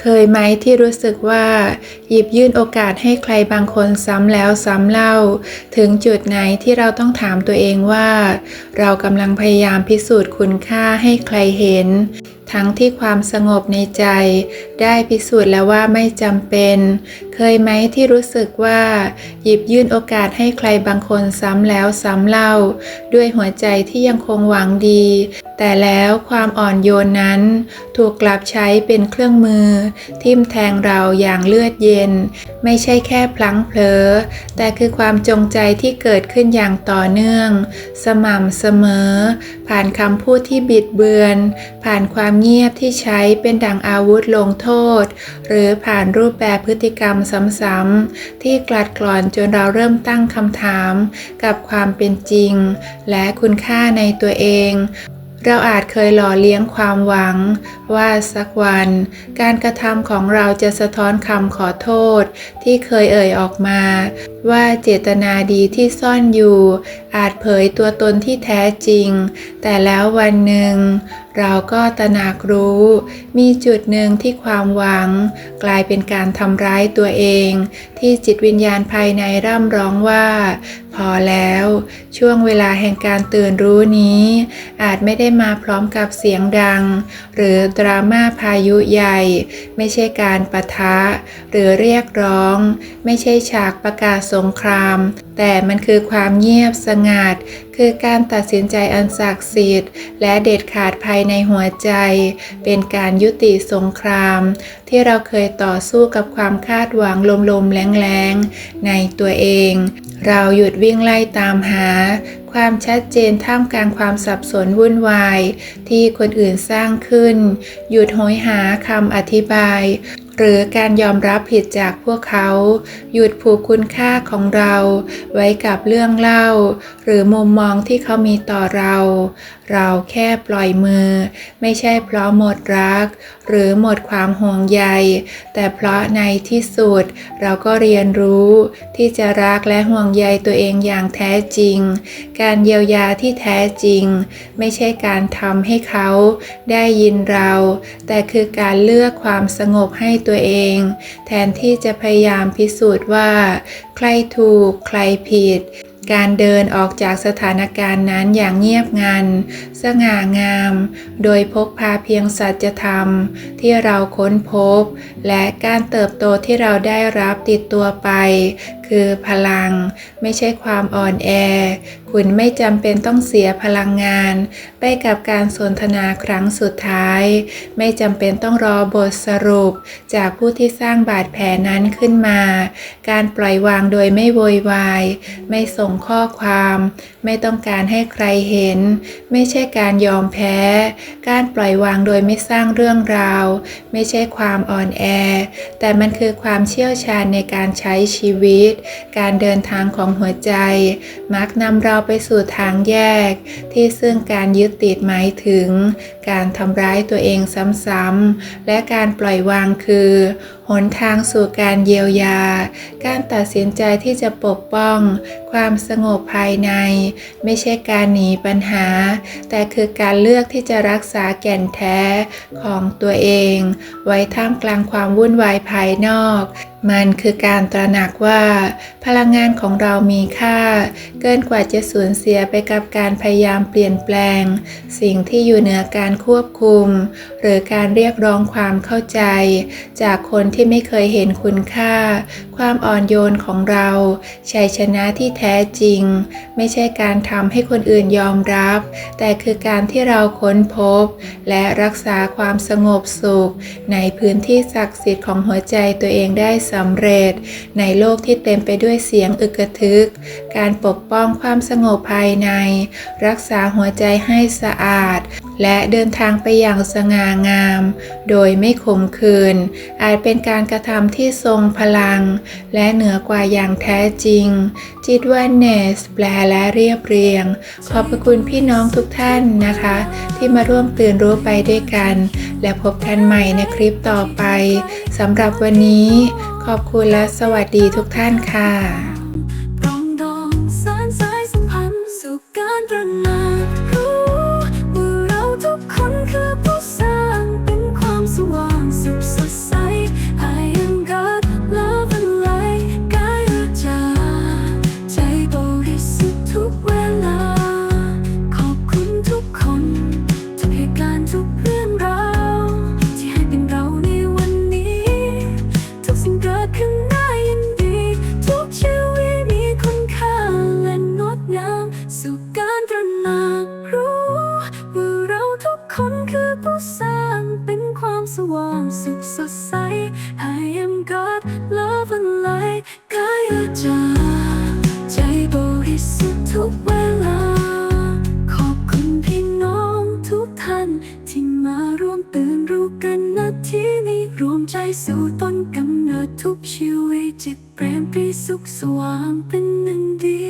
เคยไหมที่รู้สึกว่า หยิบยื่นโอกาสให้ใครบางคนซ้ำแล้วซ้ำเล่า ถึงจุดไหนที่เราต้องถามตัวเองว่า เรากำลังพยายามพิสูจน์คุณค่าให้ใครเห็น ทั้งที่ความสงบในใจ ได้พิสูจน์แล้วว่าไม่จำเป็น เคยไหมที่รู้สึกว่า หยิบยื่นโอกาสให้ใครบางคนซ้ำแล้วซ้ำเล่า ด้วยหัวใจที่ยังคงหวังดี แต่แล้วความอ่อนโยนนั้น ถูกกลับใช้เป็นเครื่องมือ ทิ่มแทงเราอย่างเลือดเย็น ไม่ใช่แค่พลั้งเผลอ แต่คือความจงใจที่เกิดขึ้นอย่างต่อเนื่อง สม่ำเสมอ ผ่านคำพูดที่บิดเบือน ผ่านความเงียบที่ใช้เป็นดังอาวุธลงโทษ หรือผ่านรูปแบบพฤติกรรมซ้ำๆที่กลัดกร่อนจนเราเริ่มตั้งคำถามกับความเป็นจริง และคุณค่าในตัวเอง เราอาจเคยหล่อเลี้ยงความหวัง ว่าสักวัน การกระทำของเราจะสะท้อนคำขอโทษ ที่เคยเอ่ยออกมา ว่าเจตนาดีที่ซ่อนอยู่ อาจเผยตัวตนที่แท้จริง แต่แล้ววันหนึ่งเราก็ตระหนักรู้ มีจุดหนึ่งที่ความหวัง กลายเป็นการทำร้ายตัวเอง ที่จิตวิญญาณภายในร่ำร้องว่า พอแล้ว ช่วงเวลาแห่งการตื่นรู้นี้ อาจไม่ได้มาพร้อมกับเสียงดัง หรือดราม่าพายุใหญ่ ไม่ใช่การประทะ หรือเรียกร้อง ไม่ใช่ฉากประกาศสงคราม แต่มันคือความเงียบสงัดคือการตัดสินใจอันศักดิ์สิทธิ์ และเด็ดขาดภายในหัวใจ เป็นการยุติสงคราม ที่เราเคยต่อสู้กับความคาดหวังลมๆแรงๆ ในตัวเอง เราหยุดวิ่งไล่ตามหา ความชัดเจนท่ามกลางความสับสนวุ่นวาย ที่คนอื่นสร้างขึ้น หยุดโหยหาคำอธิบาย หรือการยอมรับผิดจากพวกเขา หยุดผูกคุณค่าของเรา ไว้กับเรื่องเล่า หรือมุมมองที่เขามีต่อเรา เราแค่ปล่อยมือ ไม่ใช่เพราะหมดรัก หรือหมดความห่วงใย แต่เพราะในที่สุด เราก็เรียนรู้ที่จะรักและห่วงใยตัวเองอย่างแท้จริง การเยียวยาที่แท้จริง ไม่ใช่การทำให้เขาได้ยินเรา แต่คือการเลือกความสงบให้ตัวเอง แทนที่จะพยายามพิสูจน์ว่า ใครถูกใครผิด การเดินออกจากสถานการณ์นั้นอย่างเงียบงัน สง่างาม โดยพกพาเพียงสัจธรรม ที่เราค้นพบ และการเติบโตที่เราได้รับติดตัวไป คือพลัง ไม่ใช่ความอ่อนแอ คุณไม่จำเป็นต้องเสียพลังงาน ไปกับการสนทนาครั้งสุดท้าย ไม่จำเป็นต้องรอบทสรุป จากผู้ที่สร้างบาดแผลนั้นขึ้นมา การปล่อยวางโดยไม่โวยวาย ไม่ส่งข้อความ ไม่ต้องการให้ใครเห็น ไม่ใช่การยอมแพ้ การปล่อยวางโดยไม่สร้างเรื่องราว ไม่ใช่ความอ่อนแอ แต่มันคือความเชี่ยวชาญในการใช้ชีวิตการเดินทางของหัวใจ มักนำเราไปสู่ทางแยก ที่ซึ่งการยึดติดหมายถึง การทำร้ายตัวเองซ้ำๆและการปล่อยวางคือหนทางสู่การเยียวยา การตัดสินใจที่จะปกป้อง ความสงบภายใน ไม่ใช่การหนีปัญหา แต่คือการเลือกที่จะรักษาแก่นแท้ของตัวเอง ไว้ท่ามกลางความวุ่นวายภายนอก มันคือการตระหนักว่า พลังงานของเรามีค่า เกินกว่าจะสูญเสียไปกับการพยายามเปลี่ยนแปลง สิ่งที่อยู่เหนือการควบคุม หรือการเรียกร้องความเข้าใจ จากคนที่ไม่เคยเห็นคุณค่า ความอ่อนโยนของเราชัยชนะที่แท้จริง ไม่ใช่การทำให้คนอื่นยอมรับ แต่คือการที่เราค้นพบ และรักษาความสงบสุข ในพื้นที่ศักดิ์สิทธิ์ของหัวใจตัวเองได้สำเร็จ ในโลกที่เต็มไปด้วยเสียงอึกทึก การปกป้องความสงบภายใน รักษาหัวใจให้สะอาด และเดินทางไปอย่างสง่างาม โดยไม่ขมขื่นอาจเป็นการกระทำที่ทรงพลัง และเหนือกว่าอย่างแท้จริง จิตวันเนส แปลและเรียบเรียง ขอบพระคุณพี่น้องทุกท่านนะคะ ที่มาร่วมตื่นรู้ไปด้วยกัน และพบกันใหม่ในคลิปต่อไปสำหรับวันนี้ ขอบคุณและสวัสดีทุกท่านค่ะ ว่ ที่นี้รวมใจสู่ต้นกำเนิดทุกชีวิตจิตเปรมปรีสุขสว่างเป็นหนึ่งเดียว